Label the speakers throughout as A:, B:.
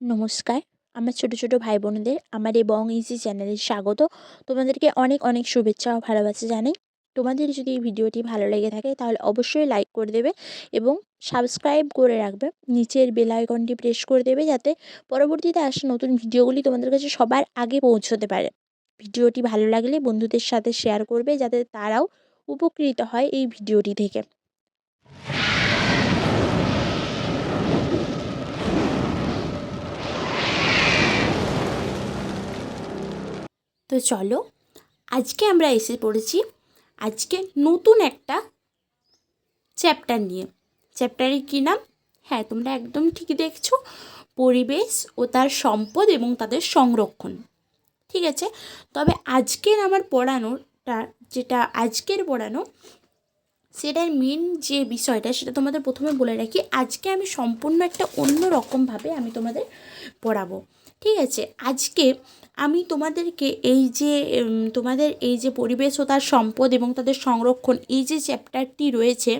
A: নমস্কার। আমার ছোট ছোট ভাই বোনদের আমার এই বং ইজি চ্যানেলে স্বাগত। তোমাদেরকে অনেক অনেক শুভেচ্ছা ও ভালোবাসা জানাই। তোমাদের যদি এই ভিডিওটি ভালো লেগে থাকে, তাহলে অবশ্যই লাইক করে দেবে এবং সাবস্ক্রাইব করে রাখবে। নিচের বেল আইকনটি প্রেস করে দেবে যাতে পরবর্তীতে আসা নতুন ভিডিওগুলি তোমাদের কাছে সবার আগে পৌঁছতে পারে। ভিডিওটি ভালো লাগলে বন্ধুদের সাথে শেয়ার করবে যাতে তারাও উপকৃত হয় এই ভিডিওটি থেকে। তো চলো, আজকে আমরা এসে পড়েছি আজকে নতুন একটা চ্যাপ্টার নিয়ে। চ্যাপ্টারের কী নাম? হ্যাঁ তোমরা একদম ঠিক দেখছ। পরিবেশ ও তার সম্পদ এবং তাদের সংরক্ষণ। ঠিক আছে? তবে আজকের আমার পড়ানোটা, যেটা আজকের পড়ানো, সেটার মেন যে বিষয়টা, সেটা তোমাদের প্রথমে বলে রাখি। আজকে আমি সম্পূর্ণ একটা অন্য রকমভাবে আমি তোমাদের পড়াবো। ঠিক আছে, আজকে আমি তোমাদেরকে এই যে তোমাদের এই যে পরিবেশ ও তার সম্পদ এবং তাদের সংরক্ষণ, এই যে চ্যাপ্টারটি রয়েছে,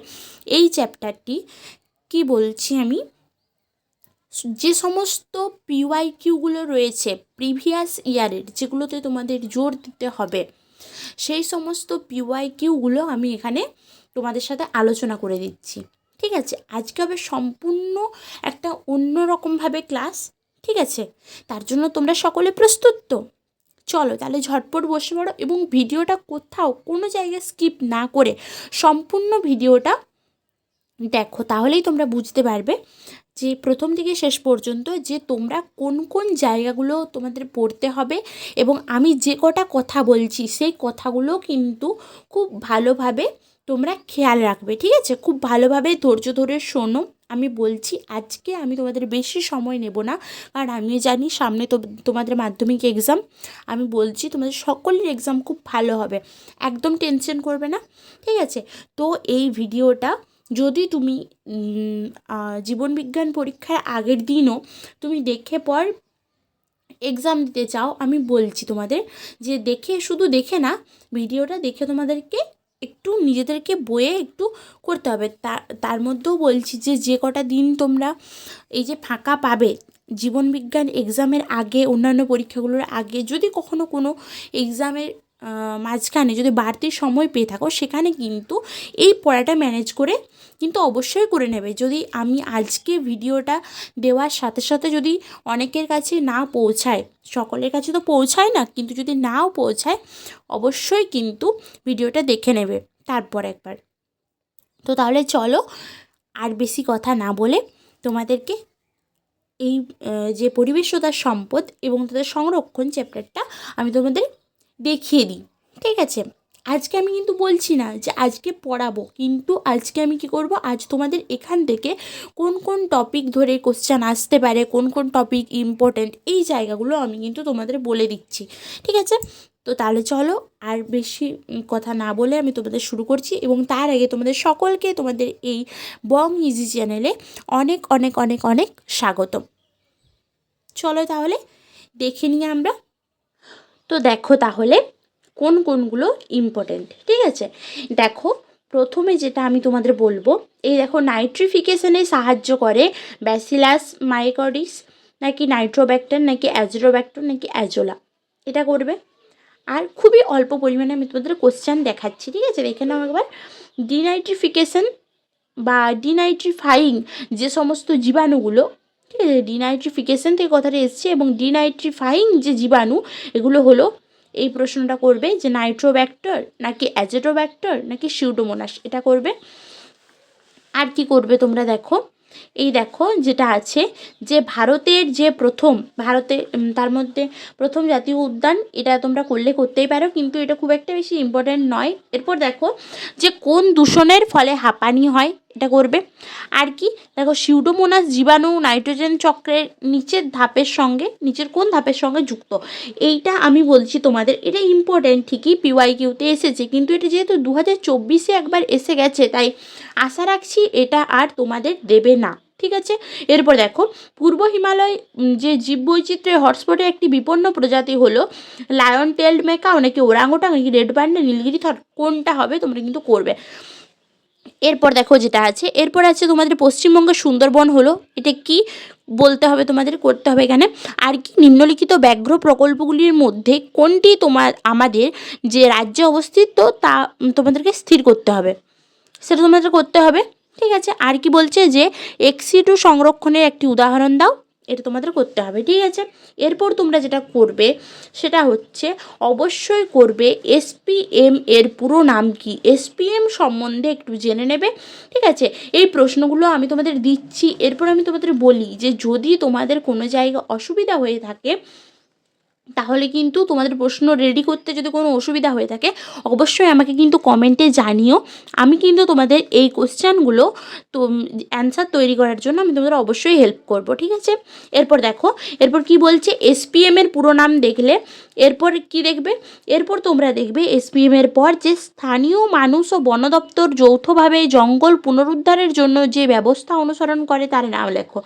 A: এই চ্যাপ্টারটি কি বলছি আমি? যে সমস্ত পিওয়াই কিউগুলো রয়েছে প্রিভিয়াস ইয়ারের যেগুলোতে তোমাদের জোর দিতে হবে, সেই সমস্ত পিওয়াই কিউগুলো আমি এখানে তোমাদের সাথে আলোচনা করে দিচ্ছি। ঠিক আছে, আজকে হবে সম্পূর্ণ একটা অন্যরকমভাবে ক্লাস ঠিক আছে? তার জন্য তোমরা সকলে প্রস্তুত তো? চলো তাহলে ঝটপট বসে পড়ো এবং ভিডিওটা কোথাও কোনো জায়গায় স্কিপ না করে সম্পূর্ণ ভিডিওটা দেখো, তাহলেই তোমরা বুঝতে পারবে যে প্রথম থেকে শেষ পর্যন্ত যে তোমরা কোন কোন জায়গাগুলো তোমাদের পড়তে হবে এবং আমি যে কটা কথা বলছি সেই কথাগুলো কিন্তু খুব ভালোভাবে তোমরা খেয়াল রাখবে, ঠিক আছে? খুব ভালোভাবে ধৈর্য ধরে শোনো। আমি বলছি, আজকে আমি তোমাদের বেশি সময় নেব না। কারণ আমি জানি সামনে তো তোমাদের মাধ্যমিক এক্সাম আমি বলছি, তোমাদের সকলের এক্সাম খুব ভালো হবে। একদম টেনশন করবে না, ঠিক আছে? তো এই ভিডিওটা যদি তুমি জীবনবিজ্ঞান পরীক্ষার আগের দিনও তুমি দেখে পর এক্সাম দিতে চাও, আমি বলছি তোমাদের যে দেখে, শুধু দেখে না, ভিডিওটা দেখে তোমাদেরকে একটু নিজেদেরকে বয়ে একটু করতে হবে। তার তার মধ্যেও বলছি যে যে কটা দিন তোমরা এই যে ফাঁকা পাবে জীবনবিজ্ঞান এক্সামের আগে, অন্যান্য পরীক্ষাগুলোর আগে, যদি কখনো কোনো এক্সামের মাঝখানে যদি বাড়তি সময় পেয়ে থাকো, সেখানে কিন্তু এই পড়াটা ম্যানেজ করে কিন্তু অবশ্যই করে নেবে। যদি আমি আজকে ভিডিওটা দেওয়ার সাথে সাথে যদি অনেকের কাছে না পৌঁছায়, সকলের কাছে তো পৌঁছায় না, কিন্তু যদি নাও পৌঁছায়, অবশ্যই কিন্তু ভিডিওটা দেখে নেবে তারপর একবার। তো তাহলে চলো আর বেশি কথা না বলে তোমাদেরকে এই যে পরিবেশ ও তার সম্পদ এবং তাদের সংরক্ষণ চ্যাপ্টারটা আমি তোমাদের দেখিয়ে দিই, ঠিক আছে? আজকে আমি কিন্তু বলছি না যে আজকে পড়াবো, কিন্তু আজকে আমি কি করব? আজ তোমাদের এখান থেকে কোন কোন টপিক ধরে কোশ্চেন আসতে পারে, কোন কোন টপিক ইম্পর্ট্যান্ট এই জায়গাগুলো আমি কিন্তু তোমাদের বলে দিচ্ছি, ঠিক আছে? তো তাহলে চলো আর বেশি কথা না বলে আমি তোমাদের শুরু করছি এবং তার আগে তোমাদের সকলকে তোমাদের এই বং ইজি চ্যানেলে অনেক অনেক অনেক অনেক স্বাগতম। চলো তাহলে দেখে নিই আমরা। তো দেখো তাহলে কোন কোনগুলো ইম্পর্টেন্ট ঠিক আছে? দেখো, প্রথমে যেটা আমি তোমাদের বলব, এই দেখো নাইট্রিফিকেশনে সাহায্য করে ব্যাসিলাস মাইকডিস নাকি নাইট্রোব্যাক্টার নাকি অ্যাজোব্যাক্টর নাকি অ্যাজোলা এটা করবে। আর খুবই অল্প পরিমাণে আমি তোমাদের কোশ্চেন দেখাচ্ছি, ঠিক আছে? দেখে নাও একবার ডিনাইট্রিফিকেশন বা ডিনাইট্রিফাইং যে সমস্ত জীবাণুগুলো, ঠিক আছে? ডিনাইট্রিফিকেশন থেকে কথাটা এসছে এবং ডিনাইট্রিফাইং যে জীবাণু, এগুলো হলো এই প্রশ্নটা করবে যে নাইট্রোব্যাক্টর নাকি অ্যাজেটোব্যাক্টর নাকি সিউডোমোনাস, এটা করবে। আর কি করবে তোমরা দেখো? এই দেখো যেটা আছে যে ভারতের যে প্রথম, ভারতে তার মধ্যে প্রথম জাতীয় উদ্যান, এটা তোমরা করলে করতেই পারো, কিন্তু এটা খুব একটা বেশি ইম্পর্ট্যান্ট নয়। এরপর দেখো যে কোন দূষণের ফলে হাঁপানি হয়? এটা করবে। আর কি, দেখো সিউডোমোনাস জীবাণু নাইট্রোজেন চক্রের নিচের ধাপের সঙ্গে, নিচের কোন ধাপের সঙ্গে যুক্ত? এইটা আমি বলছি তোমাদের, এটা ইম্পর্ট্যান্ট ঠিকই পিওয়াই কিউতে এসেছে, কিন্তু এটা যেহেতু দু হাজার চব্বিশে একবার এসে গেছে, তাই আশা রাখছি এটা আর তোমাদের দেবে না, ঠিক আছে? এরপর দেখো, পূর্ব হিমালয় যে জীববৈচিত্র্যের হটস্পটে একটি বিপন্ন প্রজাতি হলো লায়ন টেল্ড মেকা নাকি ওরাঙ্গোটাং নাকি রেড ব্যান্ড নীলগিরি থর কোনটা হবে তোমরা কিন্তু করবে। এরপর দেখো যেটা আছে, এরপর আছে তোমাদের পশ্চিমবঙ্গের সুন্দরবন হলো, এটা কি বলতে হবে তোমাদের, করতে হবে এখানে। আর কি নিম্নলিখিত ব্যাঘ্র প্রকল্পগুলির মধ্যে কোনটি তোমার আমাদের যে রাজ্যে অবস্থিত তা তোমাদেরকে স্থির করতে হবে। সেটা তোমাদের করতে হবে, ঠিক আছে? আর কি বলছে যে এক্সিটু সংরক্ষণের একটি উদাহরণ দাও। এটা তোমাদের করতে হবে, ঠিক আছে? এরপর তোমরা যেটা করবে, সেটা হচ্ছে অবশ্যই করবে এসপিএম এর পুরো নাম কি? এসপিএম সম্বন্ধে একটু জেনে নেবে, ঠিক আছে? এই প্রশ্নগুলো আমি তোমাদের দিচ্ছি। এরপর আমি তোমাদের বলি যে যদি তোমাদের কোনো জায়গায় অসুবিধা হয়ে থাকে তাহলে কিন্তু তোমাদের প্রশ্ন রেডি করতে যদি কোনো অসুবিধা হয়ে থাকে, অবশ্যই আমাকে কিন্তু কমেন্টে জানিও। আমি কিন্তু তোমাদের এই কোশ্চেনগুলো তো অ্যান্সার তৈরি করার জন্য আমি তোমাদের অবশ্যই হেল্প করব, ঠিক আছে? এরপর দেখো, এরপর কি বলছে? এসপিএম এর পুরো নাম দেখলে, এরপর কি দেখবে? এরপর তোমরা দেখবে এসপিএম এর পর যে স্থানীয় মানুষ ও বন দপ্তর যৌথভাবে জঙ্গল পুনরুদ্ধারের জন্য যে ব্যবস্থা অনুসরণ করে তার নাম লেখো।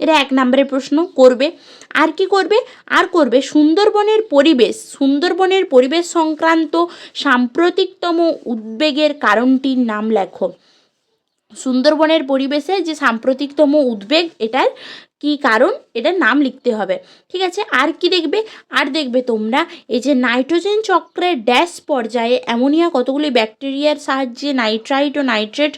A: এটা এক নম্বরের প্রশ্ন, করবে। আর কি করবে? আর করবে সুন্দরবনের পরিবেশ। সুন্দরবনের পরিবেশ সংক্রান্ত সাম্প্রতিকতম উদ্বেগের কারণটির নাম লেখো। সুন্দরবনের পরিবেশে যে সাম্প্রতিকতম উদ্বেগ, এটার কি কারণ? এটার নাম লিখতে হবে। ঠিক আছে? আর কি দেখবে? আর দেখবে তোমরা এই যে নাইট্রোজেন চক্রের ড্যাশ পর্যায়ে অ্যামোনিয়া কতগুলি ব্যাকটেরিয়ার সাহায্যে নাইট্রাইট ও নাইট্রেট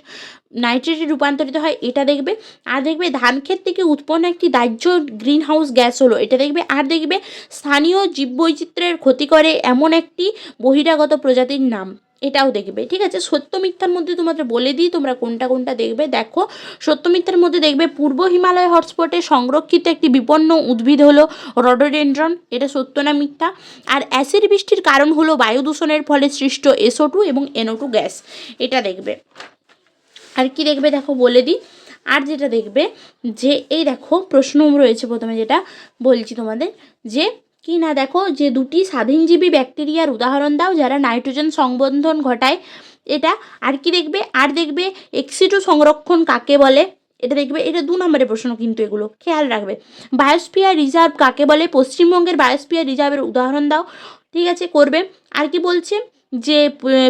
A: নাইট্রেটে রূপান্তরিত হয়, এটা দেখবে। আর দেখবে ধান ক্ষেত থেকে উৎপন্ন একটি দাহ্য গ্রিন হাউস গ্যাস হলো, এটা দেখবে। আর দেখবে স্থানীয় জীববৈচিত্র্যের ক্ষতি করে এমন একটি বহিরাগত প্রজাতির নাম, এটাও দেখবে। ঠিক আছে? সত্য মিথ্যার মধ্যে তোমাদের বলে দিই, তোমরা কোনটা কোনটা দেখবে। দেখো, সত্য মিথ্যার মধ্যে দেখবে পূর্ব হিমালয় হটস্পটে সংরক্ষিত একটি বিপন্ন উদ্ভিদ হলো রডোডেন্ড্রন, এটা সত্য না মিথ্যা? আর অ্যাসিড বৃষ্টির কারণ হলো বায়ু দূষণের ফলে সৃষ্ট এসও টু এবং এনও টু গ্যাস, এটা দেখবে। আর কি দেখবে দেখো বলে দিই। আর যেটা দেখবে যে এই দেখো প্রশ্ন রয়েছে প্রথমে যেটা বলছি তোমাদের যে, কি না দেখো যে দুটি স্বাধীনজীবী ব্যাকটেরিয়ার উদাহরণ দাও যারা নাইট্রোজেন সংবন্ধন ঘটায়। এটা আর কি দেখবে? আর দেখবে এক্সিটু সংরক্ষণ কাকে বলে? এটা দেখবে, এটা দু নম্বরের প্রশ্ন কিন্তু এগুলো, খেয়াল রাখবে। বায়োস্পিয়ার রিজার্ভ কাকে বলে? পশ্চিমবঙ্গের বায়োস্পিয়ার রিজার্ভের উদাহরণ দাও, ঠিক আছে, করবে। আর কি বলছে? যে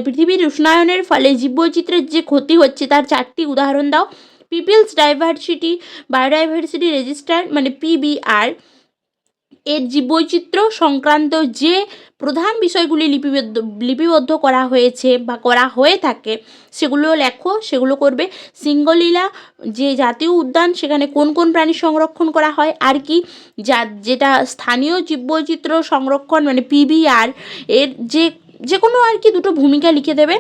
A: পৃথিবীর উষ্ণায়নের ফলে জীববৈচিত্র্যের যে ক্ষতি হচ্ছে, তার চারটি উদাহরণ দাও। পিপলস ডাইভার্সিটি বায়োডাইভার্সিটি রেজিস্টার মানে পিবিআর এর জীববৈচিত্র্য সংক্রান্ত যে প্রধান বিষয়গুলি লিপিবদ্ধ লিপিবদ্ধ করা হয়েছে বা করা হয়ে থাকে, সেগুলো লেখো, সেগুলো করবে। সিঙ্গলীলা যে জাতীয় উদ্যান, সেখানে কোন কোন প্রাণী সংরক্ষণ করা হয়, আর কি? যা, যেটা স্থানীয় জীববৈচিত্র্য সংরক্ষণ মানে পিবিআর এর যে যে কোনো আর কি দুটো ভূমিকা লিখে দেবে।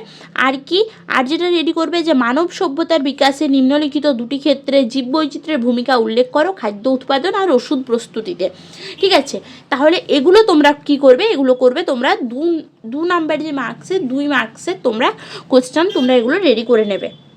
A: আর কি, আর যেটা রেডি করবে যে মানব সভ্যতার বিকাশে নিম্নলিখিত দুটি ক্ষেত্রে জীববৈচিত্র্যের ভূমিকা উল্লেখ করো, খাদ্য উৎপাদন আর ওষুধ প্রস্তুতিতে। ঠিক আছে? তাহলে এগুলো তোমরা কি করবে? এগুলো করবে তোমরা দু দু নাম্বার যে মার্কসে দুই মার্কসে তোমরা কোশ্চেন তোমরা এগুলো রেডি করে নেবে।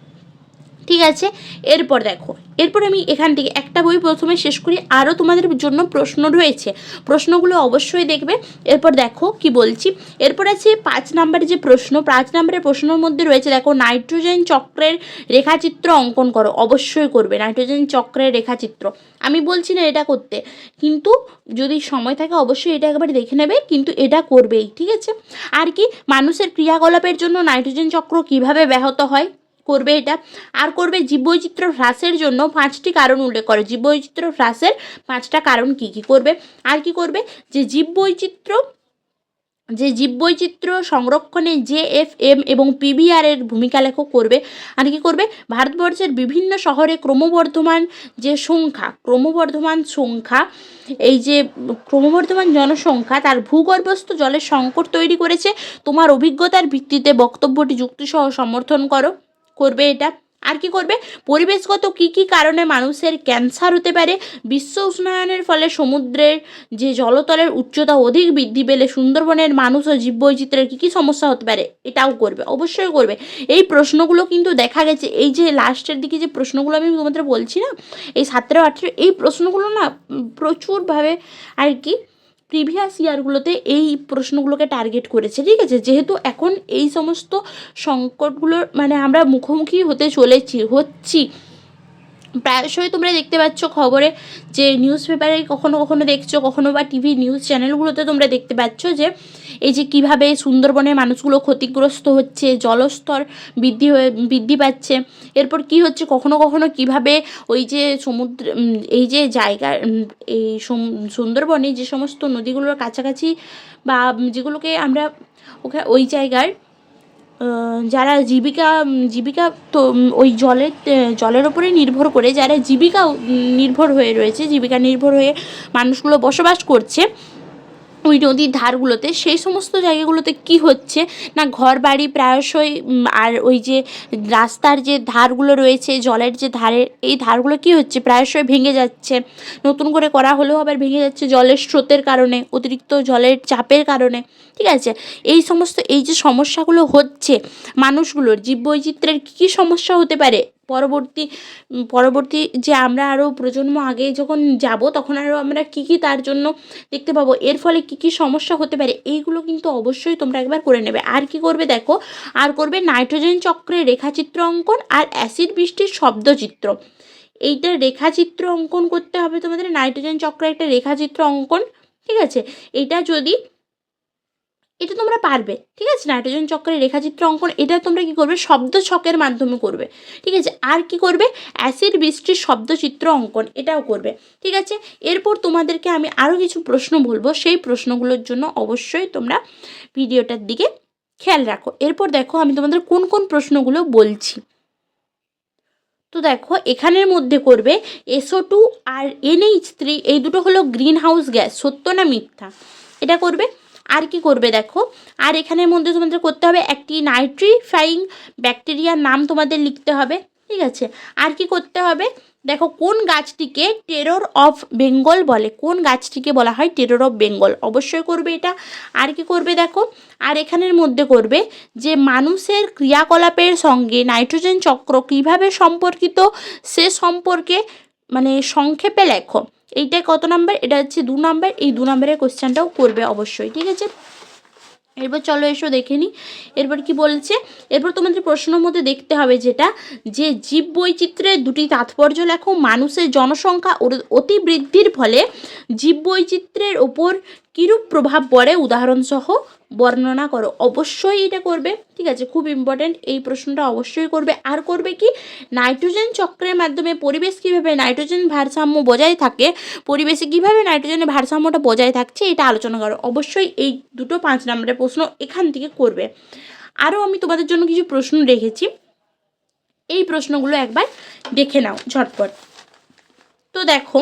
A: ঠিক আছে? এরপর দেখো, এরপর আমি এখান থেকে একটা বই প্রথমে শেষ করি। আরও তোমাদের জন্য প্রশ্ন রয়েছে। প্রশ্নগুলো অবশ্যই দেখবে। এরপর দেখো কি বলছি। এরপর আছে পাঁচ নাম্বারের যে প্রশ্ন, পাঁচ নাম্বারের প্রশ্নের মধ্যে রয়েছে দেখো, নাইট্রোজেন চক্রের রেখাচিত্র অঙ্কন করো। অবশ্যই করবে নাইট্রোজেন চক্রের রেখাচিত্র। আমি বলছি না এটা করতে। কিন্তু যদি সময় থাকে অবশ্যই এটা একবার দেখে নেবে, কিন্তু এটা করবেই, ঠিক আছে? আর কি, মানুষের ক্রিয়াকলাপের জন্য নাইট্রোজেন চক্র কীভাবে ব্যাহত হয়? করবে এটা। আর করবে জীববৈচিত্র্য হ্রাসের জন্য পাঁচটি কারণ উল্লেখ করে। জীববৈচিত্র্য হ্রাসের পাঁচটা কারণ কি কি করবে? আর কি করবে? যে জীববৈচিত্র্য যে জীববৈচিত্র্য সংরক্ষণে জে এফ এম এবং পিবিআর এর ভূমিকা লেখক করবে। আর কি করবে? ভারতবর্ষের বিভিন্ন শহরে ক্রমবর্ধমান যে সংখ্যা, ক্রমবর্ধমান সংখ্যা, এই যে ক্রমবর্ধমান জনসংখ্যা, তার ভূগর্ভস্থ জলের সংকট তৈরি করেছে। তোমার অভিজ্ঞতার ভিত্তিতে বক্তব্যটি যুক্তিসহ সমর্থন করো। করবে এটা? আর কি করবে? পরিবেশগত কি কি কারণে মানুষের ক্যান্সার হতে পারে? বিশ্ব উষ্ণায়নের ফলে সমুদ্রের যে জলতলের উচ্চতা অধিক বৃদ্ধি পেলে সুন্দরবনের মানুষ ও জীববৈচিত্র্যের কী কী সমস্যা হতে পারে? এটাও করবে, অবশ্যই করবে। এই প্রশ্নগুলো কিন্তু দেখা গেছে। এই যে লাস্টের দিকে যে প্রশ্নগুলো আমি তোমাদের বলছি না, এই সতেরো, আঠেরো, এই প্রশ্নগুলো না প্রচুরভাবে আর কি প্রিভিয়াস ইয়ারগুলোতে এই প্রশ্নগুলোকে টার্গেট করেছে, ঠিক আছে? যেহেতু এখন এই সমস্ত সংকটগুলোর মানে আমরা মুখোমুখি হতে চলেছি, হচ্ছি। প্রায়শই তোমরা দেখতে পাচ্ছ খবরে যে নিউজ পেপারে কখনো কখনো দেখছ, কখনো বা টিভি নিউজ চ্যানেলগুলোতে তোমরা দেখতে পাচ্ছ যে এই যে কীভাবে সুন্দরবনের মানুষগুলো ক্ষতিগ্রস্ত হচ্ছে, জলস্তর বৃদ্ধি হয়ে, বৃদ্ধি পাচ্ছে, এরপর কি হচ্ছে, কখনো কখনো কীভাবে ওই যে সমুদ্র এই যে জায়গা এই সুন্দরবনে যে সমস্ত নদীগুলোর কাছাকাছি বা যেগুলোকে আমরা ওই জায়গার যারা জীবিকা জীবিকা তো ওই জলের জলের ওপরে নির্ভর করে, যারা জীবিকা নির্ভর হয়ে রয়েছে, জীবিকা নির্ভর হয়ে মানুষগুলো বসবাস করছে ওই নদীর ধারগুলোতে, সেই সমস্ত জায়গাগুলোতে কি হচ্ছে? না ঘর বাড়ি প্রায়শই আর ওই যে রাস্তার যে ধারগুলো রয়েছে, জলের যে ধারে, এই ধারগুলো কি হচ্ছে? প্রায়শই ভেঙে যাচ্ছে। নতুন করে করা হলেও আবার ভেঙে যাচ্ছে জলের স্রোতের কারণে, অতিরিক্ত জলের চাপের কারণে। ঠিক আছে? এই সমস্ত, এই যে সমস্যাগুলো হচ্ছে মানুষগুলোর জীববৈচিত্র্যের কী কী সমস্যা হতে পারে? পরবর্তী পরবর্তী যে আমরা আরও প্রজন্ম আগে যখন যাব, তখন আরও আমরা কী কী তার জন্য দেখতে পাবো, এর ফলে কী কী সমস্যা হতে পারে, এইগুলো কিন্তু অবশ্যই তোমরা একবার করে নেবে। আর কি করবে দেখো, আর করবে নাইট্রোজেন চক্রের রেখাচিত্র অঙ্কন আর অ্যাসিড বৃষ্টির শব্দচিত্র। এইটা রেখাচিত্র অঙ্কন করতে হবে তোমাদের, নাইট্রোজেন চক্রের একটা রেখাচিত্র অঙ্কন, ঠিক আছে? এটা যদি এটা তোমরা পারবে, ঠিক আছে? নাইট্রোজেন চক্রের রেখাচিত্র অঙ্কন, এটা তোমরা কি করবে? শব্দ ছকের মাধ্যমে করবে, ঠিক আছে? আর কি করবে? অ্যাসিড বৃষ্টির শব্দচিত্র অঙ্কন, এটাও করবে, ঠিক আছে? এরপর তোমাদেরকে আমি আরও কিছু প্রশ্ন বলব, সেই প্রশ্নগুলোর জন্য অবশ্যই তোমরা ভিডিওটার দিকে খেয়াল রাখো। এরপর দেখো, আমি তোমাদের কোন কোন প্রশ্নগুলো বলছি। তো দেখো, এখানের মধ্যে করবে এসও টু আর এনএইচ থ্রি এই দুটো হলো গ্রিন হাউস গ্যাস, সত্য না মিথ্যা? এটা করবে আর কি করবে দেখো? আর এখানের মধ্যে তোমাদের করতে হবে একটি নাইট্রিফাইং ব্যাকটেরিয়ার নাম তোমাদের লিখতে হবে, ঠিক আছে? আর কি করতে হবে? দেখো কোন গাছটিকে টেরর অফ বেঙ্গল বলে, কোন গাছটিকে বলা হয় টেরর অফ বেঙ্গল অবশ্যই করবে এটা। আর কি করবে দেখো? আর এখানের মধ্যে করবে যে মানুষের ক্রিয়াকলাপের সঙ্গে নাইট্রোজেন চক্র কীভাবে সম্পর্কিত, সে সম্পর্কে মানে সংক্ষেপে লেখো। এইটা কত নাম্বার? এটা হচ্ছে দু নাম্বার। এই দু নাম্বারের কোশ্চেনটাও করবে অবশ্যই, ঠিক আছে? এরপর চলো এসো দেখে নিই এরপর কি বলছে? এরপর তোমাদের প্রশ্নের মধ্যে দেখতে হবে যেটা, যে জীব বৈচিত্র্যের দুটি তাৎপর্য লেখো, মানুষের জনসংখ্যা অতি বৃদ্ধির ফলে জীব বৈচিত্র্যের ওপর কীরূপ প্রভাব পড়ে? উদাহরণসহ বর্ণনা করো। অবশ্যই এটা করবে, ঠিক আছে? খুব ইম্পর্ট্যান্ট এই প্রশ্নটা অবশ্যই করবে। আর করবে কি? নাইট্রোজেন চক্রের মাধ্যমে পরিবেশ কীভাবে নাইট্রোজেন ভারসাম্য বজায় থাকে, পরিবেশে কীভাবে নাইট্রোজেনের ভারসাম্যটা বজায় থাকছে, এটা আলোচনা করো। অবশ্যই এই দুটো পাঁচ নম্বরের প্রশ্ন এখান থেকে করবে। আরও আমি তোমাদের জন্য কিছু প্রশ্ন রেখেছি। এই প্রশ্নগুলো একবার দেখে নাও ঝটপট। তো দেখো,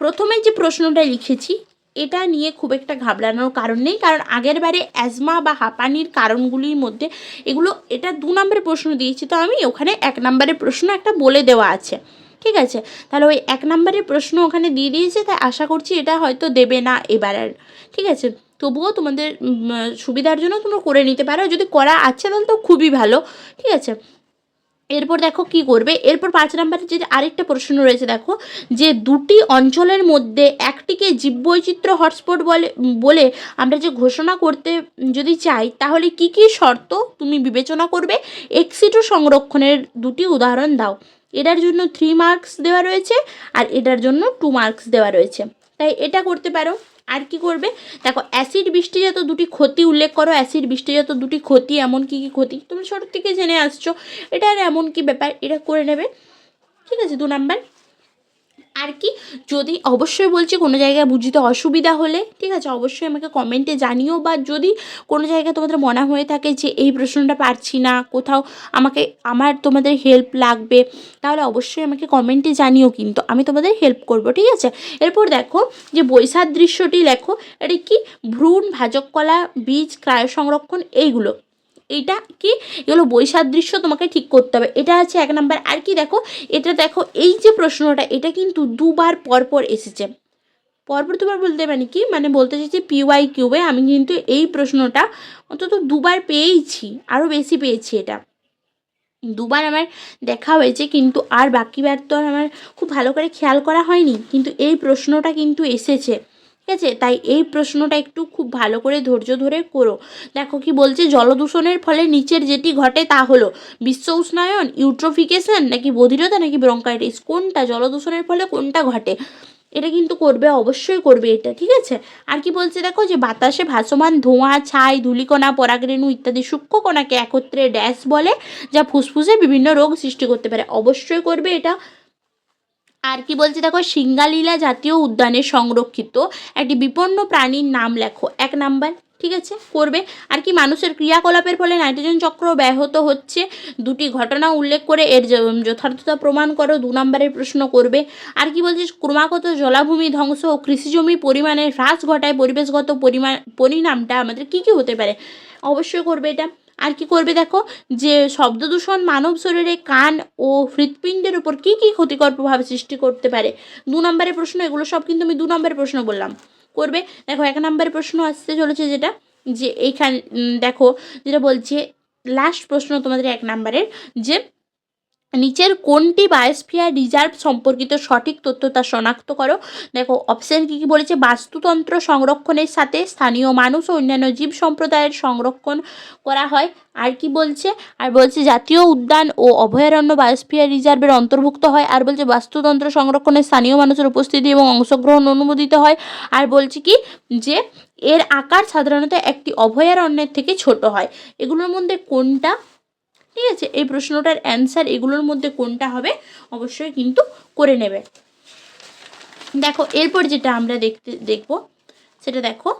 A: প্রথমে যে প্রশ্নটা লিখেছি এটা নিয়ে খুব একটা ঘাবড়ানোর কারণ নেই, কারণ আগের বারে অ্যাজমা বা হাঁপানির কারণগুলির মধ্যে এগুলো, এটা দু নম্বরের প্রশ্ন দিয়েছি তো আমি, ওখানে এক নম্বরের প্রশ্ন একটা বলে দেওয়া আছে, ঠিক আছে? তাহলে ওই এক নম্বরের প্রশ্ন ওখানে দিয়ে দিয়েছে, তাই আশা করছি এটা হয়তো দেবে না এবার আর, ঠিক আছে? তবুও তোমাদের সুবিধার জন্য তোমরা করে নিতে পারো, যদি করা আছে তাহলে তো খুবই ভালো, ঠিক আছে? এরপর দেখো কি করবে? এরপর পাঁচ নম্বরে যে আরেকটা প্রশ্ন রয়েছে, দেখো, যে দুটি অঞ্চলের মধ্যে একটিকে জীববৈচিত্র্য হটস্পট বলে বলে আমরা যে ঘোষণা করতে যদি চাই, তাহলে কি কি শর্ত তুমি বিবেচনা করবে? এক্সিটু সংরক্ষণের দুটি উদাহরণ দাও। এটার জন্য থ্রি মার্কস দেওয়া রয়েছে আর এটার জন্য টু মার্কস দেওয়া রয়েছে। তাই এটা করতে পারো। আর কি করবে? দেখো অ্যাসিড বৃষ্টিজাত দুটি ক্ষতি উল্লেখ করো। অ্যাসিড বৃষ্টিজাত দুটি ক্ষতি, এমন কি কি ক্ষতি? তুমি ছোটোর থেকে জেনে আসছো। এটা আর এমন কি ব্যাপার? এটা করে নেবে। ঠিক আছে, দু নাম্বার। আর কি? যদি অবশ্যই বলছি কোনো জায়গায় বুঝতে অসুবিধা হলে, ঠিক আছে, অবশ্যই আমাকে কমেন্টে জানিও। বা যদি কোনো জায়গায় তোমাদের মনে হয়ে থাকে যে এই প্রশ্নটা পারছি না, কোথাও আমাকে, আমার তোমাদের হেল্প লাগবে, তাহলে অবশ্যই আমাকে কমেন্টে জানিও কিন্তু আমি তোমাদের হেল্প করব, ঠিক আছে? এরপর দেখো যে বৈশাখ দৃশ্যটি লেখো, এটা কি? ভ্রূণ, ভাজক কলা, বীজ ক্রায় সংরক্ষণ এইগুলো। এইটা কি? এগুলো বৈসাদৃশ্য তোমাকে ঠিক করতে হবে। এটা আছে এক নাম্বার। আর কি দেখো? এটা দেখো, এই যে প্রশ্নটা, এটা কিন্তু দুবার পরপর এসেছে। পরপর দুবার বলতে মানে কি? মানে বলতে চাইছি পিওয়াই কিউবে আমি কিন্তু এই প্রশ্নটা অন্তত দুবার পেয়েইছি আরও বেশি পেয়েছি এটা। দুবার আমার দেখা হয়েছে, কিন্তু আর বাকিবার তো আমার খুব ভালো করে খেয়াল করা হয়নি। কিন্তু এই প্রশ্নটা কিন্তু এসেছে। ঠিক আছে? তাই এই প্রশ্নটা একটু খুব ভালো করে ধৈর্য ধরে করো। দেখো কি বলছে, জলদূষণের ফলে নিচের যেটি ঘটে তা হলো বিশ্ব উষ্ণায়ন ইউট্রোফিকেশন নাকি বধিরতা নাকি ব্রঙ্কাইটিস কোনটা জলদূষণের ফলে কোনটা ঘটে? এটা কিন্তু করবে, অবশ্যই করবে এটা, ঠিক আছে? আর কি বলছে দেখো যে, বাতাসে ভাসমান ধোঁয়া, ছাই, ধূলিকণা, পরাগরেণু ইত্যাদি সূক্ষ্ম কণাকে একত্রে ড্যাশ বলে, যা ফুসফুসে বিভিন্ন রোগ সৃষ্টি করতে পারে। অবশ্যই করবে এটা। আর কি বলছে দেখো, সিঙ্গালীলা জাতীয় উদ্যানে সংরক্ষিত একটি বিপন্ন প্রাণীর নাম লেখো। এক নাম্বার, ঠিক আছে? করবে। আর কি মানুষের ক্রিয়াকলাপের ফলে নাইট্রোজেন চক্র ব্যাহত হচ্ছে। দুটি ঘটনা উল্লেখ করে এর যথার্থতা প্রমাণ করো। দু নম্বরের প্রশ্ন করবে। আর কি বলছিস, ক্রমাগত জলাভূমি ধ্বংস ও কৃষিজমি পরিমাণের হ্রাস ঘটায় পরিবেশগত পরিমাণ পরিণামটা আমাদের কী কী হতে পারে? অবশ্যই করবে এটা। আর কি করবে দেখো? যে শব্দ দূষণ মানব শরীরে কান ও হৃৎপিণ্ডের উপর কি কি ক্ষতিকর প্রভাব সৃষ্টি করতে পারে? দু নম্বরের প্রশ্ন, এগুলো সব কিন্তু আমি দু নম্বরের প্রশ্ন বললাম। করবে? দেখো, এক নম্বরের প্রশ্ন আসতে চলেছে যেটা, যে এইখান দেখো, যেটা বলছে লাস্ট প্রশ্ন তোমাদের এক নম্বরের, যে নিচের কোনটি বায়োস্ফিয়ার রিজার্ভ সম্পর্কিত সঠিক তথ্য তা শনাক্ত করো? দেখো অপশান কী কী বলেছে? বাস্তুতন্ত্র সংরক্ষণের সাথে স্থানীয় মানুষ ও অন্যান্য জীব সম্প্রদায়ের সংরক্ষণ করা হয়। আর কি বলছে? আর বলছে, জাতীয় উদ্যান ও অভয়ারণ্য বায়োস্ফিয়ার রিজার্ভের অন্তর্ভুক্ত হয়। আর বলছে, বাস্তুতন্ত্র সংরক্ষণে স্থানীয় মানুষের উপস্থিতি এবং অংশগ্রহণ অনুমোদিত হয়। আর বলছে কি, যে এর আকার সাধারণত একটি অভয়ারণ্যের থেকে ছোট হয়। এগুলোর মধ্যে কোনটা ঠিক আছে? এই প্রশ্নটার অ্যান্সার এগুলোর মধ্যে কোনটা হবে অবশ্যই কিন্তু করে নেবে। দেখো, এরপর যেটা আমরা দেখতে, দেখব, সেটা দেখো।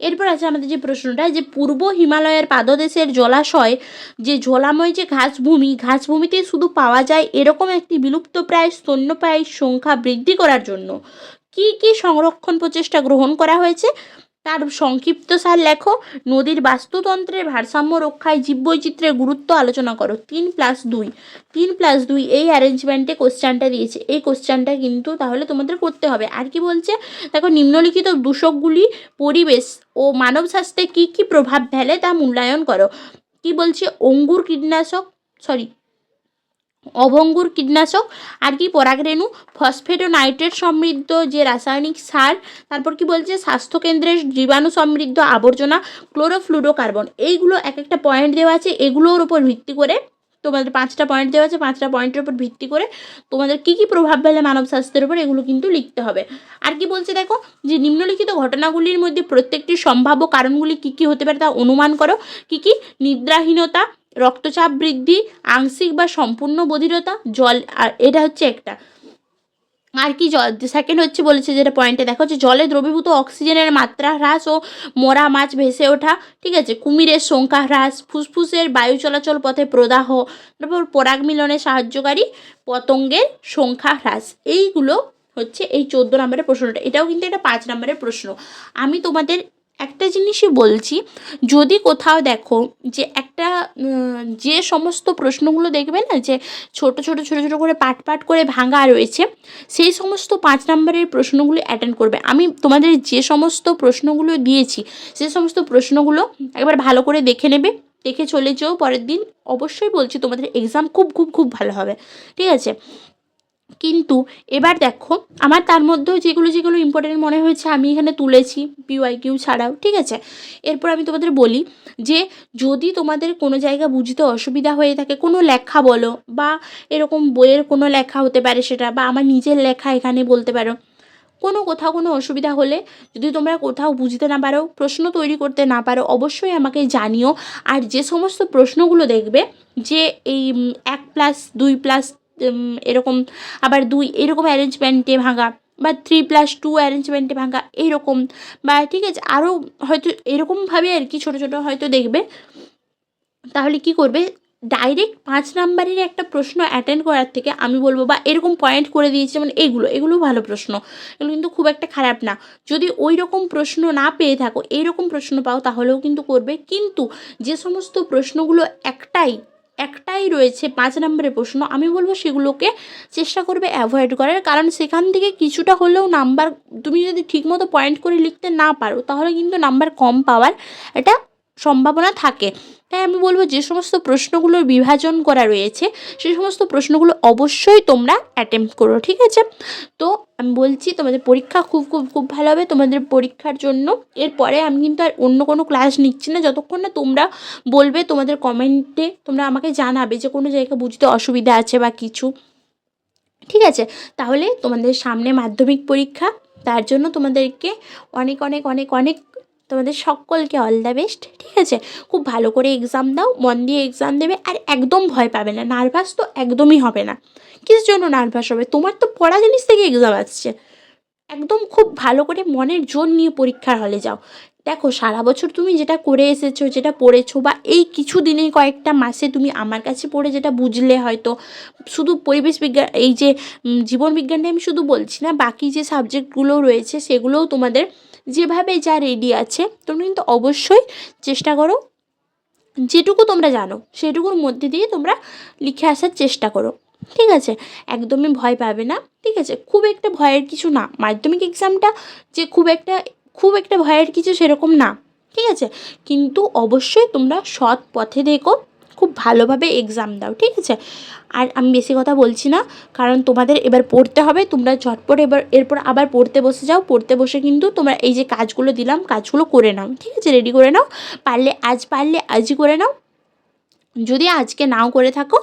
A: এরপর আছে আমাদের যে প্রশ্নটা, যে পূর্ব হিমালয়ের পাদদেশের জলাশয়, যে জলাময় যে ঘাসভূমি, ঘাসভূমিতে শুধু পাওয়া যায় এরকম একটি বিলুপ্তপ্রায় স্তন্যপায়ী সংখ্যা বৃদ্ধি করার জন্য। কি কি সংরক্ষণ প্রচেষ্টা গ্রহণ করা হয়েছে? তার সংক্ষিপ্ত সার লেখো। নদীর বাস্তুতন্ত্রের ভারসাম্য রক্ষায় জীববৈচিত্র্যের গুরুত্ব আলোচনা করো। তিন প্লাস দুই। তিন প্লাস দুই এই অ্যারেঞ্জমেন্টে কোশ্চানটা দিয়েছে। এই কোশ্চানটা কিন্তু তাহলে তোমাদের করতে হবে। আর কি বলছে? দেখো, নিম্নলিখিত দূষকগুলি, পরিবেশ ও মানব স্বাস্থ্যে কী কী প্রভাব ফেলে তা মূল্যায়ন করো। কি বলছে? অঙ্গুর কীটনাশক সরি অভঙ্গুর কীটনাশক, আর কি পরাগরেণু ফসফেট ও নাইট্রেট সমৃদ্ধ যে রাসায়নিক সার, তারপর কি বলছে, স্বাস্থ্যকেন্দ্রের জীবাণু সমৃদ্ধ আবর্জনা, ক্লোরোফ্লুরোকার্বন। এইগুলো এক একটা পয়েন্ট দেওয়া আছে, এগুলোর উপর ভিত্তি করে তোমাদের পাঁচটা পয়েন্ট দেওয়া আছে, পাঁচটা পয়েন্টের উপর ভিত্তি করে তোমাদের কী কী প্রভাব ফেলে মানব স্বাস্থ্যের উপর, এগুলো কিন্তু লিখতে হবে। আর কি বলছে দেখো, যে নিম্নলিখিত ঘটনাগুলির মধ্যে প্রত্যেকটি সম্ভাব্য কারণগুলি কী কী হতে পারে তা অনুমান করো। কী কী? নিদ্রাহীনতা রক্তচাপ বৃদ্ধি, আংশিক বা সম্পূর্ণ বধিরতা, জল, আর এটা হচ্ছে একটা। আর কি জল? সেকেন্ড হচ্ছে বলেছে যেটা পয়েন্টে দেখো যে জলে দ্রবীভূত অক্সিজেনের মাত্রা হ্রাস ও মরা মাছ ভেসে ওঠা, ঠিক আছে? কুমিরের সংখ্যা হ্রাস, ফুসফুসের বায়ু চলাচল পথে প্রদাহ, তারপর পরাগ মিলনে সাহায্যকারী পতঙ্গের সংখ্যা হ্রাস। এইগুলো হচ্ছে এই চোদ্দ নম্বরের প্রশ্নটা। এটাও কিন্তু একটা পাঁচ নম্বরের প্রশ্ন। আমি তোমাদের একটা জিনিসই বলছি, যদি কোথাও দেখো যে একটা যে সমস্ত প্রশ্নগুলো দেখবে না, যে ছোট ছোট ছোট ছোট করে পাট পাট করে ভাঙা রয়েছে, সেই সমস্ত পাঁচ নম্বরের প্রশ্নগুলো অ্যাটেন্ড করবে। আমি তোমাদের যে সমস্ত প্রশ্নগুলো দিয়েছি, সে সমস্ত প্রশ্নগুলো একবার ভালো করে দেখে নেবে, দেখে চলে যেও, পরের দিন অবশ্যই বলছি তোমাদের এক্সাম খুব খুব খুব ভালো হবে। ঠিক আছে? কিন্তু এবার দেখো, আমার তার মধ্যেও যেগুলো যেগুলো ইম্পর্টেন্ট মনে হয়েছে আমি এখানে তুলেছি পিওয়াই কিউ ছাড়াও, ঠিক আছে? এরপর আমি তোমাদের বলি যে যদি তোমাদের কোনো জায়গা বুঝতে অসুবিধা হয়ে থাকে, কোনো লেখা বলো বা এরকম বইয়ের কোনো লেখা হতে পারে সেটা বা আমার নিজের লেখা এখানে বলতে পারো, কোনো কোথাও কোনো অসুবিধা হলে যদি তোমরা কোথাও বুঝতে না পারো, প্রশ্ন তৈরি করতে না পারো, অবশ্যই আমাকে জানিও। আর যে সমস্ত প্রশ্নগুলো দেখবে যে এই এক প্লাস দুই প্লাস এরকম, আবার দুই, এরকম অ্যারেঞ্জমেন্টে ভাঙা, বা থ্রি প্লাস টু অ্যারেঞ্জমেন্টে ভাঙা, এইরকম, বা ঠিক আছে আরও হয়তো এরকমভাবে আর কি ছোটো ছোটো হয়তো দেখবে। তাহলে কি করবে? ডাইরেক্ট পাঁচ নাম্বারের একটা প্রশ্ন অ্যাটেন্ড করার থেকে আমি বলব, বা এরকম পয়েন্ট করে দিয়েছি যেমন এগুলো এগুলো ভালো প্রশ্ন। এগুলো কিন্তু খুব একটা খারাপ না। যদি ওই রকম প্রশ্ন না পেয়ে থাকো, এইরকম প্রশ্ন পাও, তাহলেও কিন্তু করবে। কিন্তু যে সমস্ত প্রশ্নগুলো একটাই একটাই রয়েছে পাঁচ নম্বরের প্রশ্ন। আমি বলব সেগুলোকে চেষ্টা করবে অ্যাভয়েড করার। কারণ সেখান থেকে কিছুটা হলেও নাম্বার তুমি যদি ঠিকমতো পয়েন্ট করে লিখতে না পারো, তাহলে কিন্তু নাম্বার কম পাওয়ার এটা সম্ভাবনা থাকে। তাই আমি বলব যে সমস্ত প্রশ্নগুলোর বিভাজন করা রয়েছে সেই সমস্ত প্রশ্নগুলো অবশ্যই তোমরা অ্যাটেম্প করো, ঠিক আছে? তো আমি বলছি তোমাদের পরীক্ষা খুব খুব খুব ভালো হবে। তোমাদের পরীক্ষার জন্য এরপরে আমি কিন্তু আর অন্য কোনো ক্লাস নিচ্ছি না। যতক্ষণ না তোমরা বলবে, তোমাদের কমেন্টে তোমরা আমাকে জানাবে যে কোনো জায়গায় বুঝতে অসুবিধা আছে বা কিছু। ঠিক আছে? তাহলে তোমাদের সামনে মাধ্যমিক পরীক্ষা, তার জন্য তোমাদেরকে অনেক অনেক অনেক অনেক তোমাদের সকলকে অল দ্য বেস্ট ঠিক আছে? খুব ভালো করে এক্সাম দাও, মন দিয়ে এক্সাম দেবে, আর একদম ভয় পাবে না। নার্ভাস তো একদমই হবে না। কিসের জন্য নার্ভাস হবে? তোমার তো পড়া জিনিস থেকে এক্সাম আসছে। একদম খুব ভালো করে মনের জোর নিয়ে পরীক্ষার হলে যাও। দেখো, সারা বছর তুমি যেটা করে এসেছ, যেটা পড়েছো, বা এই কিছু দিনে কয়েকটা মাসে তুমি আমার কাছে পড়ে যেটা বুঝলে হয়তো, শুধু পরিবেশ বিজ্ঞান এই যে জীবন বিজ্ঞানটা আমি শুধু বলছি না, বাকি যে সাবজেক্টগুলো রয়েছে, সেগুলোও তোমাদের যেভাবে যা রেডি আছে, তোমরা কিন্তু অবশ্যই চেষ্টা করো। যেটুকু তোমরা জানো, সেটুকুর মধ্যে দিয়ে তোমরা লিখে আসার চেষ্টা করো, ঠিক আছে? একদমই ভয় পাবে না, ঠিক আছে? খুব একটা ভয়ের কিছু না, মাধ্যমিক এক্সামটা যে খুব একটা খুব একটা ভয়ের কিছু সেরকম না, ঠিক আছে? কিন্তু অবশ্যই তোমরা সৎ পথে দেখো খুব ভালোভাবে এক্সাম দাও, ঠিক আছে? আর আমি বেশি কথা বলছি না, কারণ তোমাদের এবার পড়তে হবে, তোমরা ঝটপট এবার, এরপর আবার পড়তে বসে যাও, পড়তে বসে কিন্তু তোমরা এই যে কাজগুলো দিলাম, কাজগুলো করে নাও, ঠিক আছে? রেডি করে নাও, পারলে আজ, পারলে আজই করে নাও। যদি আজকে নাও করে থাকো,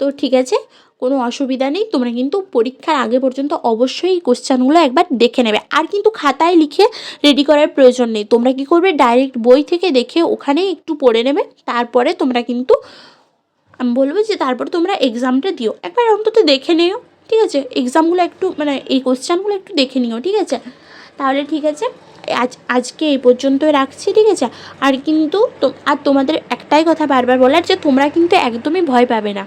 A: তো ঠিক আছে কোনো অসুবিধা নেই, তোমরা কিন্তু পরীক্ষার আগে পর্যন্ত অবশ্যই কোশ্চেনগুলো একবার দেখে নেবে। আর কিন্তু খাতায় লিখে রেডি করার প্রয়োজন নেই। তোমরা কি করবে? ডাইরেক্ট বই থেকে দেখে ওখানে একটু পড়ে নেবে। তারপরে তোমরা কিন্তু, আমি বলব যে তারপর তোমরা এক্সামটা দিও। একবার অন্তত দেখে নিও, ঠিক আছে? এক্সামগুলো একটু মানে এই কোশ্চেনগুলো একটু দেখে নিও, ঠিক আছে? তাহলে ঠিক আছে, আজ, আজকে এই পর্যন্তই রাখছি, ঠিক আছে? আর কিন্তু আর তোমাদের একটাই কথা বারবার বলার যে তোমরা কিন্তু একদমই ভয় পাবে না।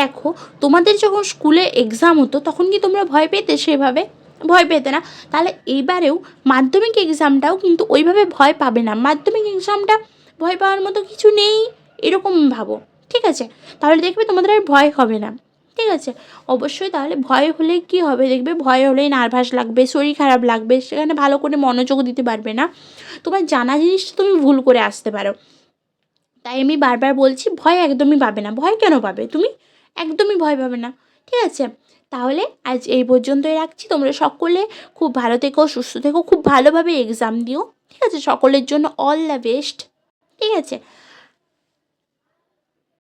A: দেখো, তোমাদের যখন স্কুলে এক্সাম হতো, তখন কি তোমরা ভয় পেতে সেভাবে? ভয় পেতে না। তাহলে এইবারেও মাধ্যমিক এক্সামটাও কিন্তু ওইভাবে ভয় পাবে না। মাধ্যমিক এক্সামটা ভয় পাওয়ার মতো কিছু নেই, এরকম ভাবো, ঠিক আছে? তাহলে দেখবে তোমাদের আর ভয় হবে না, ঠিক আছে? অবশ্যই তাহলে ভয় হলে কি হবে দেখবে? ভয় হলেই নার্ভাস লাগবে, শরীর খারাপ লাগবে, সেখানে ভালো করে মনোযোগ দিতে পারবে না। তোমার জানা জিনিসটা তুমি ভুল করে আসতে পারো। তাই আমি বারবার বলছি, ভয় একদমই পাবে না। ভয় কেন পাবে তুমি? একদমই ভয় পাবে না। ঠিক আছে? তাহলে আজ এই পর্যন্তই রাখছি। তোমরা সকলে খুব ভালো থেকো, সুস্থ থেকো, খুব ভালোভাবে এক্সাম দিও। ঠিক আছে? সকলের জন্য অল দ্য বেস্ট ঠিক আছে?